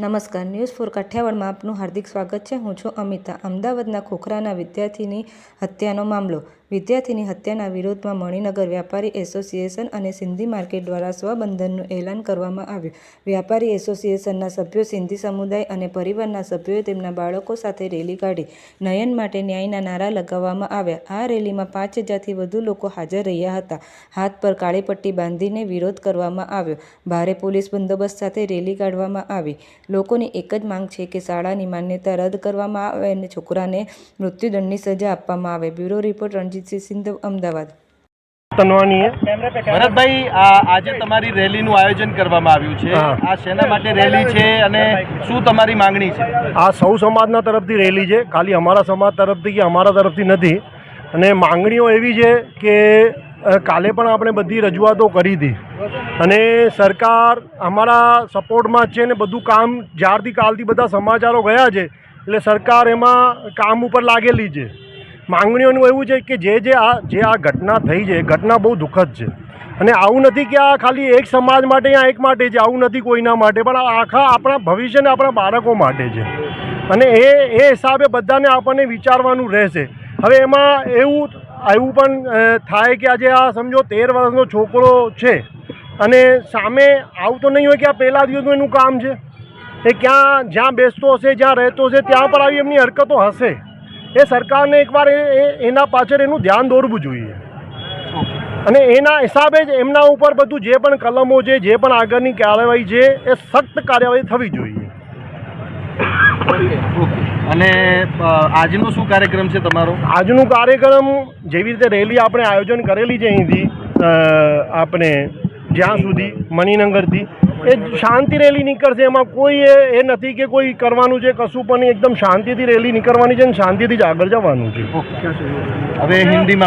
નમસ્કાર, news for કાઠિયાવાડમાં આપનું હાર્દિક સ્વાગત છે. હું છું અમિતા. અમદાવાદના ખોખરાના વિદ્યાર્થીની હત્યાનો મામલો. વિદ્યાર્થીની હત્યાના વિરોધમાં મણિનગર વ્યાપારી એસોસિએશન અને સિંધી માર્કેટ દ્વારા સ્વબંધનનું એલાન કરવામાં આવ્યું. વ્યાપારી એસોસિએશનના સભ્યો સિંધી સમુદાય અને પરિવારના સભ્યોએ તેમના બાળકો સાથે રેલી કાઢી નયન માટે ન્યાયના નારા લગાવવામાં આવ્યા. આ રેલીમાં પાંચ હજારથી વધુ લોકો હાજર રહ્યા હતા. હાથ પર કાળી પટ્ટી બાંધીને વિરોધ કરવામાં આવ્યો. ભારે પોલીસ બંદોબસ્ત સાથે રેલી કાઢવામાં આવી. લોકોની એક જ માંગ છે કે શાળાની માન્યતા રદ કરવામાં આવે અને છોકરાને મૃત્યુદંડની સજા આપવામાં આવે. Bureau report Ranjitsinh Sindhu Ahmedabad. તનવાનીએ Bharatbhai આજે તમારી રેલીનું આયોજન કરવામાં આવ્યું છે. આ શેના માટે રેલી છે અને શું તમારી માંગણી છે? આ સૌ સમાજના તરફથી રેલી છે. ખાલી અમારા સમાજ તરફથી કે અમારા તરફથી નથી. અને માંગણીઓ એવી છે કે કાલે પણ આપણે બધી રજૂઆતો કરી હતી. અને સરકાર અમારા સપોર્ટમાં જ છે ને બધું કામ જ્યારથી કાલથી બધા સમાચારો ગયા છે. એટલે સરકાર એમાં કામ ઉપર લાગેલી છે. માંગણીઓનું એવું છે કે જે જે આ જે આ ઘટના થઈ છે ઘટના બહુ દુઃખદ છે. અને આવું નથી કે આ ખાલી એક સમાજ માટે યા એક માટે છે, આવું નથી કોઈના માટે, પણ આખા આપણા ભવિષ્યને આપણા બાળકો માટે છે. અને એ એ હિસાબે બધાને આપણને વિચારવાનું રહેશે. હવે એમાં એવું એવું પણ થાય કે આજે આ સમજો તેર વર્ષનો છોકરો છે અને સામે આવું તો નહીં હોય કે આ પહેલા દિવસનું એનું કામ છે. એ ક્યાં, જ્યાં બેસતો હશે, જ્યાં રહેતો હશે, ત્યાં પર આવી એમની હરકતો હશે. એ સરકારને એકવાર એ એના પાછળ એનું ધ્યાન દોરવું જોઈએ. અને એના હિસાબે જ એમના ઉપર બધું જે પણ કલમો છે જે પણ આગળની કાર્યવાહી છે એ સખ્ત કાર્યવાહી થવી જોઈએ. અને આજનો શું કાર્યક્રમ છે તમારો? આજનું કાર્યક્રમ જેવી રીતે રેલી આપણે આયોજન કરેલી છે અહીંથી આપણે જ્યાં સુધી મણિનગરથી. એ શાંતિ રેલી નીકળશે. એમાં કોઈ એ નથી કે કોઈ કરવાનું છે કશું પણ નહીં એકદમ શાંતિથી રેલી નીકળવાની છે અને શાંતિથી જ આગળ જવાનું છે. હવે હિન્દીમાં